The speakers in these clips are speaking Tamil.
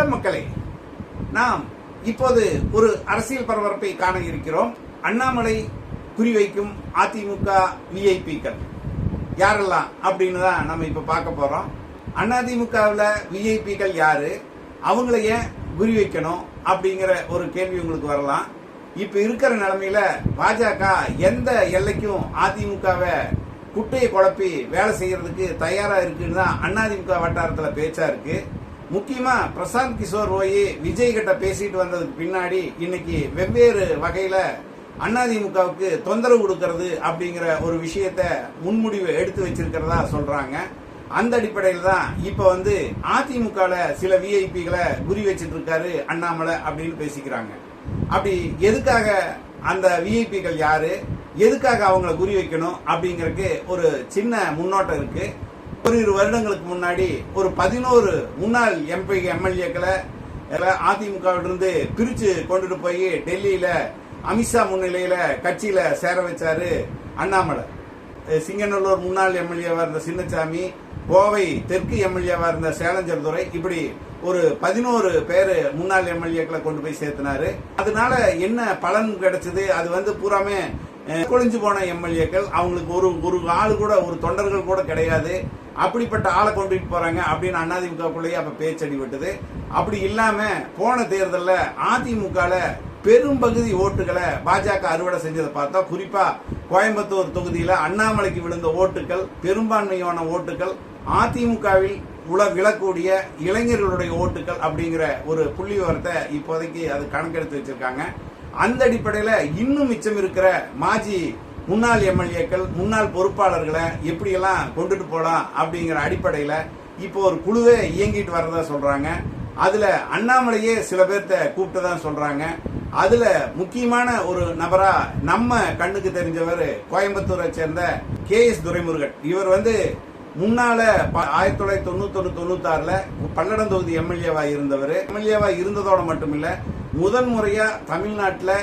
வணக்கம் மக்களே நாம் இப்போது ஒரு அரசியல் பரபரப்பை காண இருக்கிறோம். அண்ணாமலை குறிவைக்கும் அதிமுக விஐபிக்கள் யாரெல்லாம் அப்படின்னு தான் நம்ம இப்போ பார்க்க போகிறோம் அதிமுகவில் விஐபிக்கள் யாரு? அவங்கள ஏன் குறி வைக்கணும் அப்படிங்கிற ஒரு கேள்வி உங்களுக்கு வரலாம். இப்போ இருக்கிற நிலமையில பாஜக எந்த எல்லைக்கும் அதிமுகவை குட்டையை குழப்பி வேலை செய்யறதுக்கு தயாராக இருக்குன்னு தான் அதிமுக வட்டாரத்தில் பேச்சா இருக்குது முக்கியமா பிரசாந்த் கிஷோர் போய் விஜய் கிட்ட பேசிட்டு வந்ததுக்கு பின்னாடி இன்னைக்கு வெவ்வேறு வகையில அதிமுகவுக்கு தொந்தரவு கொடுக்கறது அப்படிங்கிற ஒரு விஷயத்த முன்முடிவு எடுத்து வச்சிருக்கிறதா சொல்றாங்க. அந்த அடிப்படையில் தான் இப்ப வந்து அதிமுகவில் சில விஐபிகளை குறி வச்சிட்டு இருக்காரு அண்ணாமலை அப்படின்னு பேசிக்கிறாங்க. அப்படி எதுக்காக அந்த விஐபிகள் யாரு? எதுக்காக அவங்கள குறி வைக்கணும் அப்படிங்கறதுக்கு ஒரு சின்ன முன்னோட்டம் இருக்கு. ஒரு இரு வருடங்களுக்கு முன்னாடி ஒரு பதினோரு முன்னாள் எம்பி எம்எல்ஏக்களை அதிமுகவிலிருந்து பிரிச்சு கொண்டுட்டு போய் டெல்லியில அமித்ஷா முன்னிலையில கட்சியில சேர வச்சாரு அண்ணாமலை. சிங்கநல்லூர் முன்னாள் எம்எல்ஏவா இருந்த சின்னசாமி கோவை தெற்கு எம்எல்ஏவா இருந்த சேலஞ்சர்துறை இப்படி ஒரு பதினோரு பேர் முன்னாள் எம்எல்ஏக்களை கொண்டு போய் சேர்த்தினாரு. அதனால என்ன பலன் கிடைச்சது? அது வந்து பூராமே கொழிஞ்சு போன எம்எல்ஏக்கள் அவங்களுக்கு ஒரு ஒரு ஆள் கூட ஒரு தொண்டர்கள் கூட கிடையாது. அப்படிப்பட்ட ஆளை கொண்டுட்டு போறாங்க அப்படின்னு அதிமுகக்குள்ளேயே அப்ப பேச்சடி விட்டது. அப்படி இல்லாம போன தேர்தலில் அதிமுகல பெரும்பகுதி ஓட்டுகளை பாஜக அறுவடை செஞ்சதை பார்த்தா குறிப்பா கோயம்புத்தூர் தொகுதியில் அண்ணாமலைக்கு விழுந்த ஓட்டுகள் பெரும்பான்மையான ஓட்டுகள் அதிமுகவில் உல விழக்கூடிய இளைஞர்களுடைய ஓட்டுகள் அப்படிங்கிற ஒரு புள்ளி விவரத்தை இப்போதைக்கு அது கணக்கெடுத்து வச்சிருக்காங்க. அந்த அடிப்படையில் இன்னும் மிச்சம் இருக்கிற மாஜி முன்னாள் எம்எல்ஏக்கள் முன்னாள் பொறுப்பாளர்களை எப்படியெல்லாம் கொண்டுட்டு போகலாம் அப்படிங்கிற அடிப்படையில் இப்போ ஒரு குழுவே இயங்கிட்டு வர்றதா சொல்கிறாங்க அதில் அண்ணாமலையே சில பேர்த்த கூப்பிட்டு தான் சொல்கிறாங்க அதில் முக்கியமான ஒரு நபராக நம்ம கண்ணுக்கு தெரிஞ்சவர் கோயம்புத்தூரை சேர்ந்த கே எஸ் துரைமுருகன். இவர் வந்து முன்னால ப- ஆயிரத்தி தொள்ளாயிரத்தி தொண்ணூத்தொன்று தொண்ணூத்தாறில் பல்லடம் தொகுதி எம்எல்ஏவாக இருந்தவர். எம்எல்ஏவாக இருந்ததோட மட்டும் இல்லை முதன் முறையாக தமிழ்நாட்டில்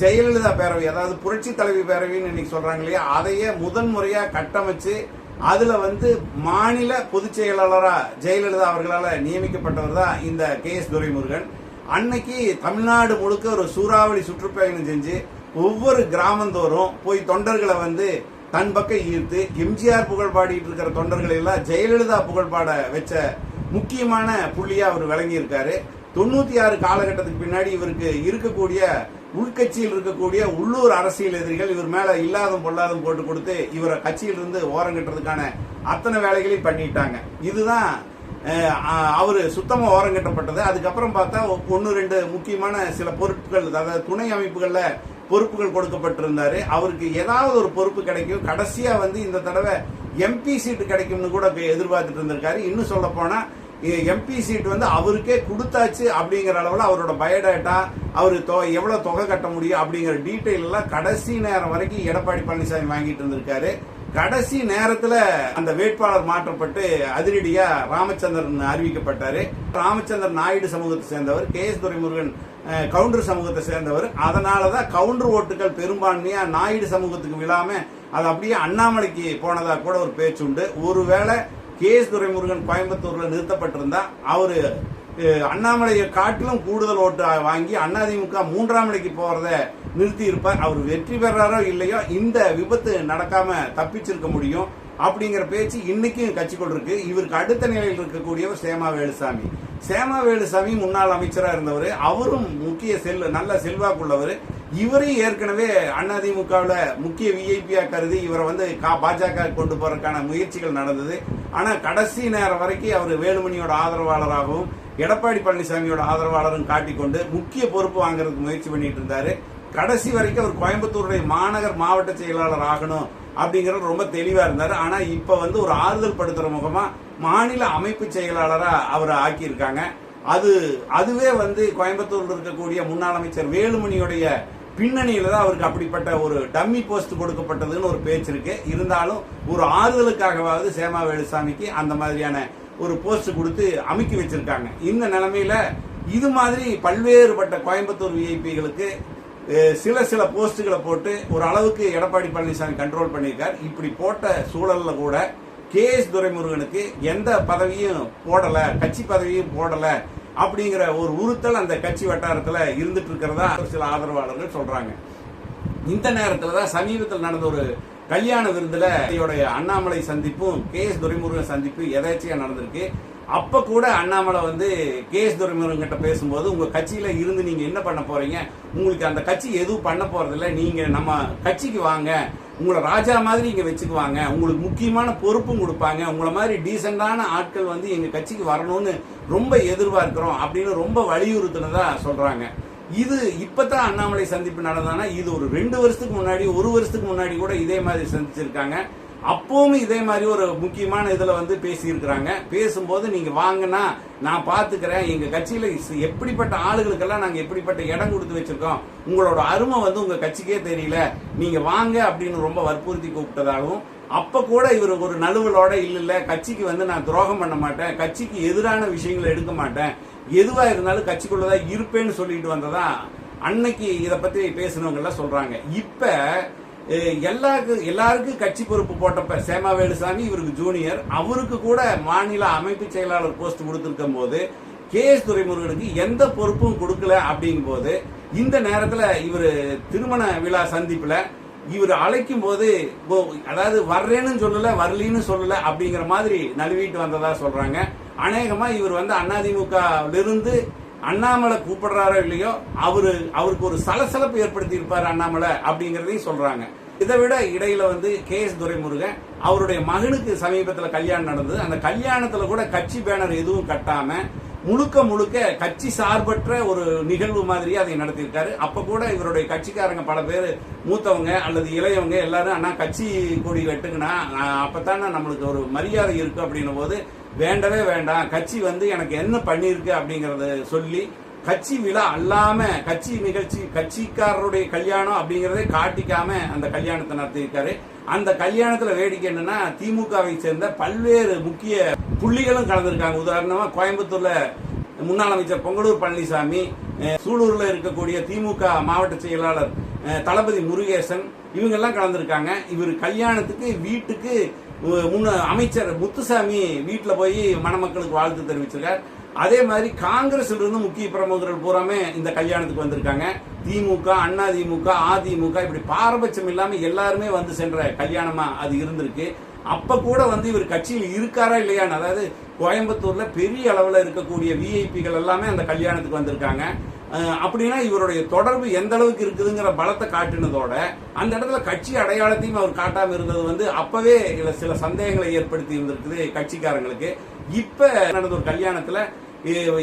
ஜெயலலிதா பேரவை அதாவது புரட்சி தலைவி பேரவைன்னு இன்னைக்கு சொல்கிறாங்க இல்லையா? அதையே முதன் முறையாக கட்டமைச்சு அதில் வந்து மாநில பொதுச் செயலாளராக ஜெயலலிதா அவர்களால் நியமிக்கப்பட்டவர் தான் இந்த கே எஸ் துரைமுருகன். அன்னைக்கு தமிழ்நாடு முழுக்க ஒரு சூறாவளி சுற்றுப்பயணம் செஞ்சு ஒவ்வொரு கிராமந்தோறும் போய் தொண்டர்களை வந்து தன் பக்கம் ஈர்த்து எம்ஜிஆர் புகழ் பாடிட்டு இருக்கிற தொண்டர்களை எல்லாம் ஜெயலலிதா புகழ் பாட வச்ச முக்கியமான புள்ளியாக அவர் விளங்கியிருக்காரு. தொண்ணூற்றி தொண்ணூத்தி ஆறு காலகட்டத்துக்கு பின்னாடி இவருக்கு இருக்கக்கூடிய உள்கட்சியில் இருக்கக்கூடிய உள்ளூர் அரசியல் எதிரிகள் இவர் மேல இல்லாதம் பொல்லாதம் போட்டு கொடுத்து இவரை கட்சியிலிருந்து ஓரங்கட்டுறதுக்கான அத்தனை வேலைகளையும் பண்ணிட்டாங்க. இதுதான் அவர் சுத்தமாக ஓரங்கட்டப்பட்டது அதுக்கப்புறம் பார்த்தா ஒன்று ரெண்டு முக்கியமான சில பொறுப்புகள் அதாவது துணை அமைப்புகளில் பொறுப்புகள் கொடுக்கப்பட்டிருந்தாரு. அவருக்கு ஏதாவது ஒரு பொறுப்பு கிடைக்கும். கடைசியாக வந்து இந்த தடவை எம்பி சீட்டு கிடைக்கும்னு கூட எதிர்பார்த்துட்டு இருந்திருக்காரு. இன்னும் சொல்ல போனால் எம்பி சீட் வந்து அவருக்கே கொடுத்தாச்சு அப்படிங்கிற அளவில் அவரோட பயோடேட்டா அவர் தொ- எவ்வளோ தொகை கட்ட முடியும் அப்படிங்கிற டீட்டெயில் கடைசி நேரம் வரைக்கும் எடப்பாடி பழனிசாமி வாங்கிட்டு இருந்திருக்காரு. கடைசி நேரத்தில் அந்த வேட்பாளர் மாற்றப்பட்டு அதிரடியாக ராமச்சந்திரன் அறிவிக்கப்பட்டார். ராமச்சந்திரன் நாயுடு சமூகத்தை சேர்ந்தவர் கே எஸ் துரைமுருகன் கவுண்டர் சமூகத்தை சேர்ந்தவர். அதனாலதான் கவுண்டர் ஓட்டுகள் பெரும்பான்மையாக நாயுடு சமூகத்துக்கு விழாமல் அது அப்படியே அண்ணாமலைக்கு போனதாக கூட ஒரு பேச்சுண்டு. ஒருவேளை கே எஸ் துரைமுருகன் கோயம்புத்தூர்ல நிறுத்தப்பட்டிருந்தா அவரு அண்ணாமலையை காட்டிலும் கூடுதல் ஓட்டு வாங்கி அதிமுக மூன்றாம் நிலைக்கு போகிறத நிறுத்தி இருப்பார் அவர் வெற்றி பெறாரோ இல்லையோ இந்த விபத்து நடக்காம தப்பிச்சிருக்க முடியும் அப்படிங்கிற பேச்சு இன்னைக்கும் கட்சிக்குள் இருக்கு. இவருக்கு அடுத்த நிலையில் இருக்கக்கூடியவர் சேமா வேலுசாமி. சேமா வேலுசாமி முன்னாள் அமைச்சராக இருந்தவர். அவரும் முக்கிய செல் நல்ல செல்வாக்குள்ளவர். இவரையும் ஏற்கனவே அதிமுகவில் முக்கிய விஐபியாக கருதி இவரை வந்து கா- பாஜக கொண்டு போறதுக்கான முயற்சிகள் நடந்தது. ஆனால் கடைசி நேரம் வரைக்கும் அவர் வேலுமணியோட ஆதரவாளராகவும் எடப்பாடி பழனிசாமியோட ஆதரவாளரும் காட்டிக்கொண்டு முக்கிய பொறுப்பு வாங்குறதுக்கு முயற்சி பண்ணிட்டு இருந்தாரு. கடைசி வரைக்கும் அவர் கோயம்புத்தூருடைய மாநகர் மாவட்ட செயலாளர் ஆகணும் அப்படிங்கிறது ரொம்ப தெளிவாக இருந்தார். ஆனால் இப்போ வந்து ஒரு ஆறுதல் படுத்துகிற முகமாக மாநில அமைப்பு செயலாளராக அவரை ஆக்கியிருக்காங்க. அது அதுவே வந்து கோயம்புத்தூரில் இருக்கக்கூடிய முன்னாள் அமைச்சர் வேலுமணியுடைய பின்னணியில தான் அவருக்கு அப்படிப்பட்ட ஒரு டம்மி போஸ்ட் கொடுக்கப்பட்டதுன்னு ஒரு பேச்சு இருக்கு. இருந்தாலும் ஒரு ஆறுதலுக்காகவாவது சேமா வேலுசாமிக்கு அந்த மாதிரியான ஒரு போஸ்ட் கொடுத்து அமுக்கி வச்சிருக்காங்க. இந்த நிலைமையில இது மாதிரி பல்வேறுபட்ட கோயம்புத்தூர் விஐபிகளுக்கு சில சில போஸ்ட்டுகளை போட்டு ஒரு அளவுக்கு எடப்பாடி பழனிசாமி கண்ட்ரோல் பண்ணியிருக்கார். இப்படி போட்ட சூழலில் கூட கே எஸ் துரைமுருகனுக்கு எந்த பதவியும் போடலை கட்சி பதவியும் போடலை அப்படிங்கிற ஒரு உறுத்தல் அந்த கட்சி வட்டாரத்தில் இருந்துட்டு இருக்கிறதா ஒரு சில ஆதரவாளர்கள் சொல்றாங்க. இந்த நேரத்தில் தான் சமீபத்தில் நடந்த ஒரு கல்யாண விருந்தில் இவருடைய அண்ணாமலை சந்திப்பும் கே எஸ் துரைமுருகன் சந்திப்பு எதாச்சியாக நடந்திருக்கு. அப்போ கூட அண்ணாமலை வந்து கே எஸ் துரைமுருகன் கிட்ட பேசும்போது உங்கள் கட்சியில் இருந்து நீங்கள் என்ன பண்ண போறீங்க? உங்களுக்கு அந்த கட்சி எதுவும் பண்ண போறதில்ல. நீங்கள் நம்ம கட்சிக்கு வாங்க. உங்களை ராஜா மாதிரி இங்கே வச்சுக்குவாங்க. உங்களுக்கு முக்கியமான பொறுப்பும் கொடுப்பாங்க. உங்களை மாதிரி டீசெண்டான ஆட்கள் வந்து எங்கள் கட்சிக்கு வரணும்னு ரொம்ப எதிர்பார்க்குறோம் அப்படின்னு ரொம்ப வலியுறுத்தினதா சொல்கிறாங்க இது இப்பதான் அண்ணாமலை சந்திப்பு நடந்தானா இது ஒரு ரெண்டு வருஷத்துக்கு முன்னாடி ஒரு வருஷத்துக்கு முன்னாடி கூட இதே மாதிரி சந்திச்சிருக்காங்க. அப்பவும் இதே மாதிரி ஒரு முக்கியமான இதில் வந்து பேசியிருக்கிறாங்க. பேசும்போது நீங்கள் வாங்கினா நான் பார்த்துக்கிறேன் எங்கள் கட்சியில் எப்படிப்பட்ட ஆளுகளுக்கெல்லாம் நாங்கள் எப்படிப்பட்ட இடம் கொடுத்து வச்சுருக்கோம் உங்களோட அருமை வந்து உங்கள் கட்சிக்கே தெரியல நீங்கள் வாங்க அப்படின்னு ரொம்ப வற்புறுத்தி கூப்பிட்டதாகவும் அப்போ கூட இவர் ஒரு நழுவலோட இல்லை இல்லை கட்சிக்கு வந்து நான் துரோகம் பண்ண மாட்டேன் கட்சிக்கு எதிரான விஷயங்களை எடுக்க மாட்டேன் எதுவாக இருந்தாலும் கட்சிக்குள்ளதான் இருப்பேன்னு சொல்லிட்டு வந்ததா அன்னைக்கு இதை பற்றி பேசினவங்க சொல்கிறாங்க இப்போ எல்லாருக்கு எல்லாருக்கும் கட்சி பொறுப்பு போட்டப்ப சேமா வேலுசாமி இவருக்கு ஜூனியர். அவருக்கு கூட மாநில அமைப்பு செயலாளர் போஸ்ட் கொடுத்துருக்கும் போது கே எஸ் துரைமுருகனுக்கு எந்த பொறுப்பும் கொடுக்கல அப்படிங்கும் போது இந்த நேரத்தில் இவர் திருமண விழா சந்திப்பில் இவர் அழைக்கும் போது அதாவது வர்றேன்னு சொல்லல வரலின்னு சொல்லல அப்படிங்கிற மாதிரி நழுவிட்டு வந்ததா சொல்றாங்க. அநேகமா இவர் வந்து அதிமுகவிலிருந்து அண்ணாமலை கூப்பிடுறாரோ இல்லையோ அவரு அவருக்கு ஒரு சலசலப்பு ஏற்படுத்தி இருப்பார் அண்ணாமலை அப்படிங்கறதையும் சொல்றாங்க. இதை விட இடையில வந்து கே எஸ் துரைமுருகன் அவருடைய மகனுக்கு சமீபத்தில் கல்யாணம் நடந்தது. அந்த கல்யாணத்துல கூட கட்சி பேனர் எதுவும் கட்டாம முழுக்க முழுக்க கட்சி சார்பற்ற ஒரு நிகழ்வு மாதிரி அதை நடத்தியிருக்காரு. அப்ப கூட இவருடைய கட்சிக்காரங்க பல பேர் மூத்தவங்க அல்லது இளையவங்க எல்லாரும் ஆனா கட்சி கொடி வெட்டுங்கன்னா ஆஹ் நம்மளுக்கு ஒரு மரியாதை இருக்கு அப்படின்னும் போது வேண்டவே வேண்டாம். கட்சி வந்து எனக்கு என்ன பண்ணியிருக்கு அப்படிங்கறத சொல்லி கட்சி விழா அல்லாம கட்சி நிகழ்ச்சி கட்சிக்காரருடைய கல்யாணம் அப்படிங்கறதே காட்டிக்காம அந்த கல்யாணத்தை நடத்தியிருக்காரு. அந்த கல்யாணத்துல வேடிக்கை என்னன்னா திமுகவை சேர்ந்த பல்வேறு முக்கிய புள்ளிகளும் கலந்திருக்காங்க. உதாரணமா கோயம்புத்தூர்ல முன்னாள் அமைச்சர் பொங்கலூர் பழனிசாமி சூலூர்ல இருக்கக்கூடிய திமுக மாவட்ட செயலாளர் தளபதி முருகேசன் இவங்க எல்லாம் கலந்திருக்காங்க. இவர் கல்யாணத்துக்கு வீட்டுக்கு முன்ன அமைச்சர் முத்துசாமி வீட்டில் போய் மணமக்களுக்கு வாழ்த்து தெரிவிச்சிருக்கார். அதே மாதிரி காங்கிரஸ்ல இருந்து முக்கிய பிரமுகர்கள் பூராமே இந்த கல்யாணத்துக்கு வந்திருக்காங்க. திமுக அண்ணா திமுக அதிமுக இப்படி பாரபட்சம் இல்லாமல் எல்லாருமே வந்து சென்ற கல்யாணமா அது இருந்திருக்கு. அப்போ கூட வந்து இவர் கட்சியில் இருக்காரா இல்லையான்னு அதாவது கோயம்புத்தூரில் பெரிய அளவில் இருக்கக்கூடிய விஐபிகள் எல்லாமே அந்த கல்யாணத்துக்கு வந்திருக்காங்க. அப்படின்னா இவருடைய தொடர்பு எந்த அளவுக்கு இருக்குதுங்கிற பலத்தை காட்டினதோட அந்த இடத்துல கட்சி அடையாளத்தையும் அவர் காட்டாமல் இருந்தது வந்து அப்பவே சில சந்தேகங்களை ஏற்படுத்தி இருந்திருக்குது கட்சிக்காரங்களுக்கு. இப்ப நடந்த ஒரு கல்யாணத்துல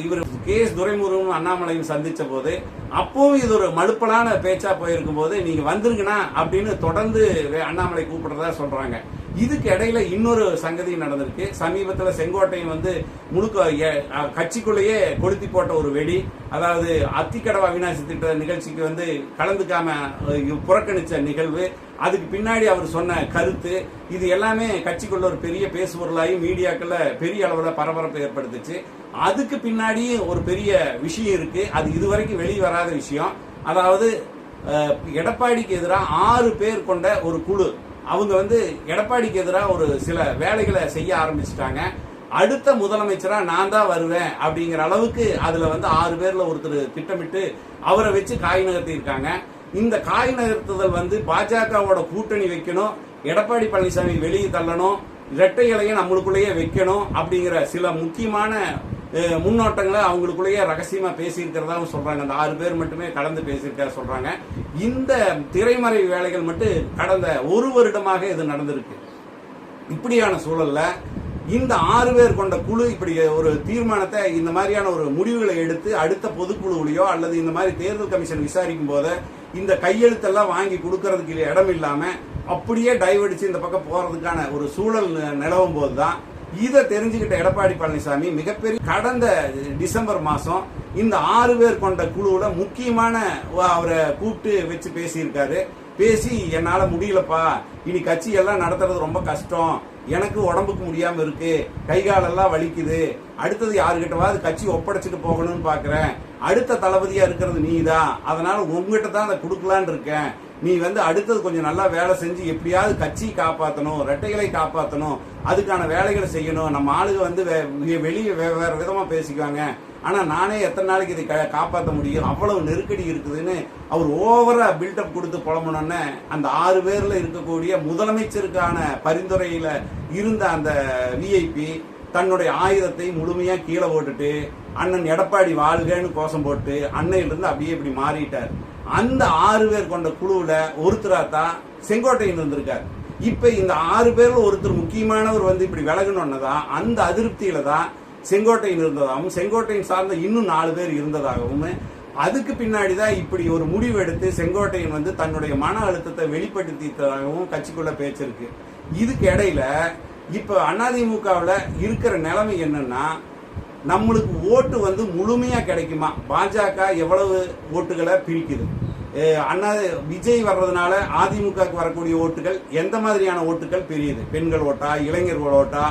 இவர் கே எஸ் துரைமுருகனும் அண்ணாமலையும் சந்திச்ச போது அப்பவும் இது ஒரு மழுப்பலான பேச்சா போயிருக்கும் போது நீங்க வந்துருங்கண்ணா அப்படின்னு தொடர்ந்து அண்ணாமலை கூப்பிடுறதா சொல்றாங்க. இதுக்கு இடையில இன்னொரு சங்கதி நடந்திருக்கு. சமீபத்தில் செங்கோட்டையன் வந்து முழுக்க கட்சிக்குள்ளேயே கொளுத்தி போட்ட ஒரு வெடி. அதாவது அத்திக்கடவா அவினாசி திட்ட நிகழ்ச்சிக்கு வந்து கலந்துக்காம புறக்கணிச்ச நிகழ்வு. அதுக்கு பின்னாடி அவர் சொன்ன கருத்து. இது எல்லாமே கட்சிக்குள்ள ஒரு பெரிய பேசுபொருளாகி மீடியாக்களில் பெரிய அளவில் பரபரப்பை ஏற்படுத்துச்சு. அதுக்கு பின்னாடியும் ஒரு பெரிய விஷயம் இருக்கு. அது இதுவரைக்கும் வெளியே வராத விஷயம். அதாவது எடப்பாடிக்கு எதிராக ஆறு பேர் கொண்ட ஒரு குழு. அவங்க வந்து எடப்பாடிக்கு எதிராக ஒரு சில வேலைகளை செய்ய ஆரம்பிச்சிட்டாங்க. அடுத்த முதலமைச்சராக நான் தான் வருவேன் அப்படிங்கிற அளவுக்கு அதில் வந்து ஆறு பேரில் ஒருத்தர் திட்டமிட்டு அவரை வச்சு காய் நகர்த்தியிருக்காங்க. இந்த காய் நகர்த்துதல் வந்து பாஜகவோட கூட்டணி வைக்கணும் எடப்பாடி பழனிசாமி வெளியே தள்ளணும் இரட்டை இலையை நம்மளுக்குள்ளேயே வைக்கணும் அப்படிங்கிற சில முக்கியமான முன்னோட்டங்களை அவங்களுக்குள்ளேயே ரகசியமாக பேசியிருக்கிறதாவும் சொல்கிறாங்க அந்த ஆறு பேர் மட்டுமே கடந்து பேசியிருக்க சொல்கிறாங்க இந்த திரைமறை வேலைகள் மட்டும் கடந்த ஒரு வருடமாக இது நடந்திருக்கு. இப்படியான சூழலில் இந்த ஆறு பேர் கொண்ட குழு இப்படி ஒரு தீர்மானத்தை இந்த மாதிரியான ஒரு முடிவுகளை எடுத்து அடுத்த பொதுக்குழுவிலையோ அல்லது இந்த மாதிரி தேர்தல் கமிஷன் விசாரிக்கும் போது இந்த கையெழுத்தெல்லாம் வாங்கி கொடுக்கறதுக்கு இடம் இல்லாமல் அப்படியே டைவடிச்சு இந்த பக்கம் போகிறதுக்கான ஒரு சூழல் நிலவும் போது தான் இதை தெரிஞ்சுக்கிட்ட எடப்பாடி பழனிசாமி மிகப்பெரிய கடந்த டிசம்பர் மாதம் இந்த ஆறு பேர் கொண்ட குழுவில் முக்கியமான அவரை கூப்பிட்டு வச்சு பேசியிருக்காரு. பேசி என்னால் முடியலப்பா. இனி கட்சி எல்லாம் நடத்துறது ரொம்ப கஷ்டம். எனக்கு உடம்புக்கு முடியாமல் இருக்கு. கை காலெல்லாம் வலிக்குது. அடுத்தது யாருக்கிட்டவாது கட்சி ஒப்படைச்சிட்டு போகணும்னு பார்க்குறேன் அடுத்த தளபதியாக இருக்கிறது நீ தான் அதனால் உங்ககிட்ட தான் அதை கொடுக்கலான்னு இருக்கேன். நீ வந்து அடுத்தது கொஞ்சம் நல்லா வேலை செஞ்சு எப்படியாவது கட்சி காப்பாற்றணும் ரெட்டைகளை காப்பாற்றணும் அதுக்கான வேலைகளை செய்யணும். நம்ம ஆளுங்க வந்து வெளியே வே- வேற விதமா பேசிக்குவாங்க. ஆனா நானே எத்தனை நாளைக்கு இதை க காப்பாற்ற முடியும்? அவ்வளவு நெருக்கடி இருக்குதுன்னு அவர் ஓவரா பில்டப் கொடுத்து புலம்புனோன்னே அந்த ஆறு பேர்ல இருக்கக்கூடிய முதலமைச்சருக்கான பரிந்துரையில இருந்த அந்த விஐபி தன்னுடைய ஆயுதத்தை முழுமையா கீழே போட்டுட்டு அண்ணன் எடப்பாடி வாழ்கன்னு கோஷம் போட்டு அன்னையிலிருந்து அப்படியே இப்படி மாறிட்டார். அந்த ஆறு பேர் கொண்ட குழுவில் ஒருத்தராக தான் செங்கோட்டையன் இருந்திருக்கார் இப்போ இந்த ஆறு பேரில் ஒருத்தர் முக்கியமானவர் வந்து இப்படி விலகணுன்னு தான் அந்த அதிருப்தியில தான் செங்கோட்டையன் இருந்ததாகவும் செங்கோட்டையன் சார்ந்த இன்னும் நாலு பேர் இருந்ததாகவும் அதுக்கு பின்னாடி தான் இப்படி ஒரு முடிவு எடுத்து செங்கோட்டையன் வந்து தன்னுடைய மன அழுத்தத்தை வெளிப்படுத்தியதாகவும் கட்சிக்குள்ள பேச்சிருக்கு. இதுக்கு இடையில இப்போ அதிமுகவில் இருக்கிற நிலைமை என்னன்னா நம்மளுக்கு ஓட்டு வந்து முழுமையாக கிடைக்குமா? பாஜக எவ்வளவு ஓட்டுகளை பிரிக்குது? அண்ணா விஜய் வர்றதுனால அதிமுகவுக்கு வரக்கூடிய ஓட்டுகள் எந்த மாதிரியான ஓட்டுகள் பிரியுது? பெண்கள் ஓட்டா இளைஞர்கள் ஓட்டா?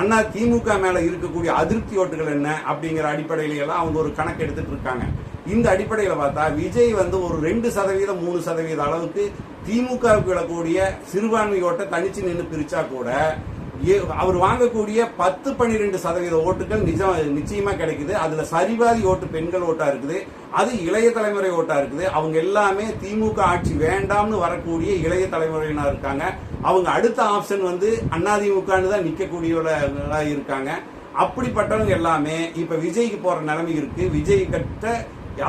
அண்ணா திமுக மேல இருக்கக்கூடிய அதிருப்தி ஓட்டுகள் என்ன? அப்படிங்கிற அடிப்படையிலெல்லாம் அவங்க ஒரு கணக்கு எடுத்துட்டு இருக்காங்க. இந்த அடிப்படையில் பார்த்தா விஜய் வந்து ஒரு ரெண்டு சதவீதம் மூணு சதவீத அளவுக்கு திமுகவுக்கு விழக்கூடிய சிறுபான்மை ஓட்டை தனிச்சு நின்று பிரிச்சா கூட அவர் வாங்கக்கூடிய பத்து பன்னிரெண்டு சதவீத ஓட்டுகள் நிஜம் நிச்சயமா கிடைக்குது. அதுல சரிவாதி ஓட்டு பெண்கள் ஓட்டா இருக்குது. அது இளைய தலைமுறை ஓட்டா இருக்குது. அவங்க எல்லாமே திமுக ஆட்சி வேண்டாம்னு வரக்கூடிய இளைய தலைமுறையினா இருக்காங்க. அவங்க அடுத்த ஆப்ஷன் வந்து அதிமுகன்னு தான் நிக்கக்கூடியவர்களா இருக்காங்க. அப்படிப்பட்டவங்க எல்லாமே இப்ப விஜய்க்கு போற நிலைமை இருக்கு. விஜய் கிட்ட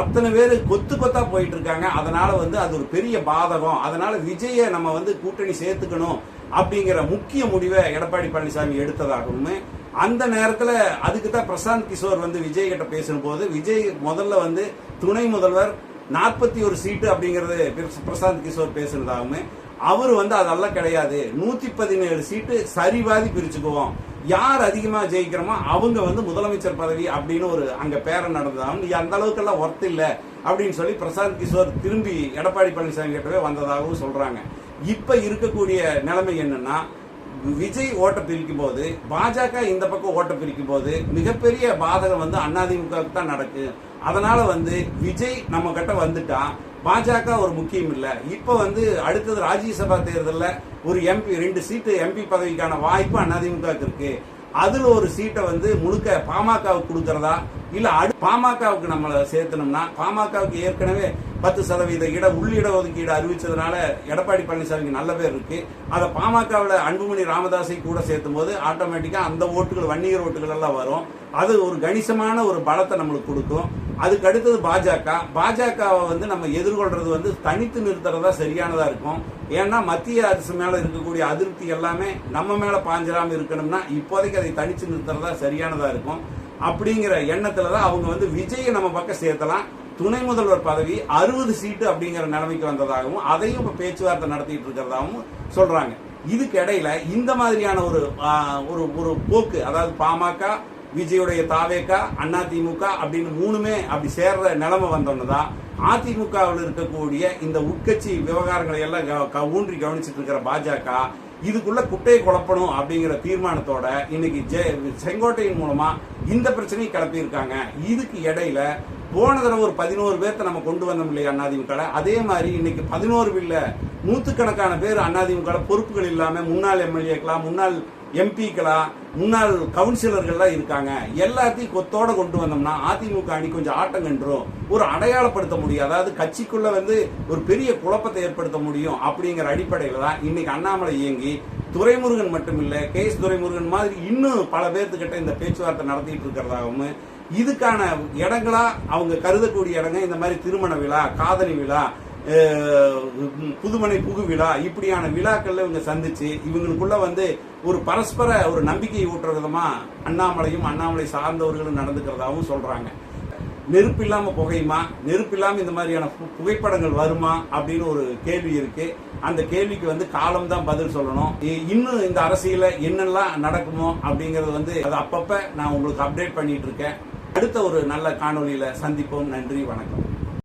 அத்தனை பேர் கொத்து கொத்தா போயிட்டு இருக்காங்க. அதனால வந்து அது ஒரு பெரிய பாதகம். அதனால விஜய நம்ம வந்து கூட்டணி சேர்த்துக்கணும். அப்படிங்கிற முக்கிய முடிவை எடப்பாடி பழனிசாமி எடுத்ததாகவும் அந்த நேரத்தில் அதுக்கு தான் பிரசாந்த் கிஷோர் வந்து விஜய் கிட்ட பேசும்போது விஜய் முதல்ல வந்து துணை முதல்வர் நாற்பத்தி ஒரு சீட்டு அப்படிங்கிறது பிரசாந்த் கிஷோர் பேசுனதாகவும் அவர் வந்து அதெல்லாம் கிடையாது. நூத்தி பதினேழு சீட்டு சரிவாதி பிரிச்சுக்குவோம். யார் அதிகமாக ஜெயிக்கிறோமோ அவங்க வந்து முதலமைச்சர் பதவி அப்படின்னு ஒரு அங்கே பேரம் நடந்ததாகவும் நீ அந்த அளவுக்கெல்லாம் ஒர்த் இல்லை அப்படின்னு சொல்லி பிரசாந்த் கிஷோர் திரும்பி எடப்பாடி பழனிசாமி கிட்டவே வந்ததாகவும் சொல்கிறாங்க இப்போ இருக்கக்கூடிய நிலைமை என்னன்னா விஜய் ஓட்ட பிரிக்கும் போது பாஜக இந்த பக்கம் ஓட்ட பிரிக்கும் போது மிகப்பெரிய பாதகம் வந்து அதிமுகவுக்கு தான் நடக்கும் அதனால வந்து விஜய் நம்ம கிட்ட வந்துட்டான் பாஜக ஒரு முக்கியம் இல்லை. இப்போ வந்து அடுத்தது ராஜ்யசபா தேர்தலில் ஒரு எம்பி ரெண்டு சீட்டு எம்பி பதவிக்கான வாய்ப்பு அதிமுகவுக்கு இருக்கு. அதில் ஒரு சீட்டை வந்து முழுக்க பாமகவுக்கு கொடுக்கறதா? இல்லை அடு பாமகவுக்கு நம்மளை சேர்த்தனோம்னா பாமகவுக்கு ஏற்கனவே பத்து சதவீத இட உள்ளிட ஒதுக்கீடு அறிவிச்சதுனால எடப்பாடி பழனிசாமிக்கு நல்ல பேர் இருக்கு. அதை பாமகவில் அன்புமணி ராமதாஸை கூட சேர்த்தும் போது ஆட்டோமேட்டிக்காக அந்த ஓட்டுகள் வன்னியர் ஓட்டுகள் எல்லாம் வரும். அது ஒரு கணிசமான ஒரு பலத்தை நம்மளுக்கு கொடுக்கும். அதுக்கு அடுத்தது பாஜக. பாஜகவை வந்து நம்ம எதிர்கொள்றது வந்து தனித்து நிறுத்துறதா சரியானதா இருக்கும். ஏன்னா மத்திய அரசு மேல இருக்கக்கூடிய அதிருப்தி எல்லாமே நம்ம மேல பாஞ்சிராம இருக்கணும்னா இப்போதைக்கு அதை தனித்து நிறுத்துறதா சரியானதா இருக்கும். அப்படிங்கிற எண்ணத்துல தான் அவங்க வந்து விஜயை நம்ம பக்கம் சேர்த்தலாம். துணை முதல்வர் பதவி அறுபது சீட்டு அப்படிங்கிற நிலைமைக்கு வந்ததாகவும் அதையும் இப்ப பேச்சுவார்த்தை நடத்திட்டு இருக்கிறதாகவும் சொல்றாங்க. இதுக்கு இடையில இந்த மாதிரியான ஒரு ஒரு ஒரு போக்கு அதாவது பாமக விஜயுடைய தாவேக்கா திமுக அப்படின்னு மூணுமே அப்படி சேர்ற நிலைமை வந்தோன்னு தான் அதிமுகவில் இருக்கக்கூடிய இந்த உட்கட்சி விவகாரங்களை எல்லாம் ஊன்றி கவனிச்சிட்டு இருக்கிற பாஜக இதுக்குள்ள குட்டையை குழப்பணும் அப்படிங்கிற தீர்மானத்தோட இன்னைக்கு ஜெ- செங்கோட்டையின் மூலமா இந்த பிரச்சனையை கிளப்பியிருக்காங்க. இதுக்கு இடையில போன தடவை ஒரு பதினோரு பேர்த்த நம்ம கொண்டு வந்தோம் இல்லையா அதிமுக அதே மாதிரி இன்னைக்கு பதினோரு இல்ல நூற்றுக்கணக்கான பேர் அண்ணாதிமுக பொறுப்புகள் இல்லாமல் முன்னாள் எம்எல்ஏக்களா முன்னாள் எம்பிக்களா முன்னாள் கவுன்சிலர்கள்லாம் இருக்காங்க. எல்லாத்தையும் கொத்தோட கொண்டு வந்தோம்னா அதிமுக அணி கொஞ்சம் ஆட்டம் கண்டுரும் ஒரு அடையாளப்படுத்த முடியும். அதாவது கட்சிக்குள்ள வந்து ஒரு பெரிய குழப்பத்தை ஏற்படுத்த முடியும் அப்படிங்கிற அடிப்படையில் தான் இன்னைக்கு அண்ணாமலை இயங்கி துரைமுருகன் மட்டும் இல்லை கே எஸ் துரைமுருகன் மாதிரி இன்னும் பல பேர்த்துக்கிட்ட இந்த பேச்சுவார்த்தை நடத்திட்டு இருக்கிறதாகவும் இதுக்கான இடங்களா அவங்க கருதக்கூடிய இடங்க இந்த மாதிரி திருமண விழா காதலி விழா புதுமனை புகு விழா இப்படியான விழாக்கள்ல இவங்க சந்திச்சு இவங்களுக்குள்ள வந்து ஒரு பரஸ்பர ஒரு நம்பிக்கையை ஊட்டுற விதமா அண்ணாமலையும் அண்ணாமலை சார்ந்தவர்களும் நடந்துக்கிறதாகவும் சொல்றாங்க. நெருப்பு இல்லாம புகையுமா? நெருப்பு இல்லாம இந்த மாதிரியான பு- புகைப்படங்கள் வருமா? அப்படின்னு ஒரு கேள்வி இருக்கு. அந்த கேள்விக்கு வந்து காலம் தான் பதில் சொல்லணும். இன்னும் இந்த அரசியல என்னெல்லாம் நடக்குமோ அப்படிங்கறது வந்து அது அப்பப்ப நான் உங்களுக்கு அப்டேட் பண்ணிட்டு இருக்கேன். அடுத்த ஒரு நல்ல காணொலியில் சந்திப்போம். நன்றி வணக்கம்.